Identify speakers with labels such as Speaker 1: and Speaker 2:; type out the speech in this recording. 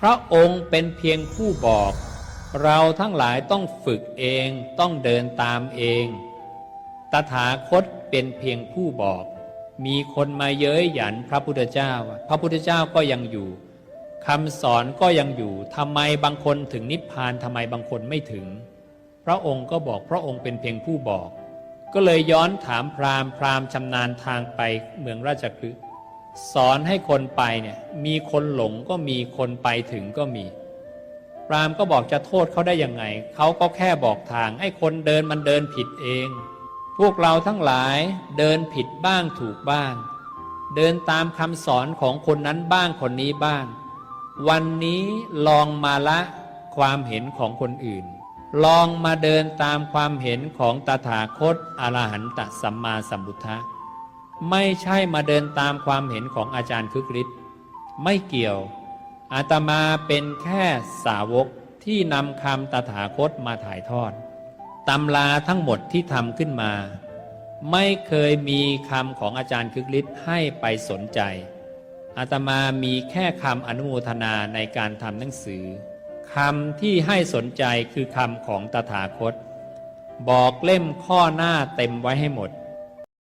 Speaker 1: พระองค์เป็นเพียงผู้บอก เราทั้งหลายต้องฝึกเองต้องเดินตามเอง ตถาคตเป็นเพียงผู้บอก มีคนมาเย้ยหยันพระพุทธเจ้า พระพุทธเจ้าก็ยังอยู่คำสอนก็ยังอยู่ทำไมบางคนถึงนิพพานทำไมบางคนไม่ถึง พระองค์ก็บอกพระองค์เป็นเพียงผู้บอก ก็เลยย้อนถามพราหมณ์พราหมณ์ชำนาญทางไปเมืองราชคฤห์ สอนให้คนไปเนี่ยมีคนหลงก็มีคนไปถึงก็มีพรามก็บอกจะโทษเขาได้ยังไง เขาก็แค่บอกทางให้คนเดินมันเดินผิดเอง พวกเราทั้งหลายเดินผิดบ้างถูกบ้าง เดินตามคำสอนของคนนั้นบ้างคนนี้บ้าง วันนี้ลองมาละความเห็นของคนอื่น ลองมาเดินตามความเห็นของตถาคตอรหันตสัมมาสัมพุทธะ ไม่ใช่มาเดินตามความเห็นของอาจารย์คึกฤทธิ์ไม่เกี่ยว อาตมาเป็นแค่สาวกที่นำคำตถาคตมาถ่ายทอดตำราทั้งหมดที่ทำขึ้นมา ไม่เคยมีคำของอาจารย์คึกฤทธิ์ให้ไปสนใจอาตมามีแค่คำอนุโมทนาในการทำหนังสือคำที่ให้สนใจคือคำของตถาคต บอกเล่มข้อหน้าเต็มไว้ให้หมด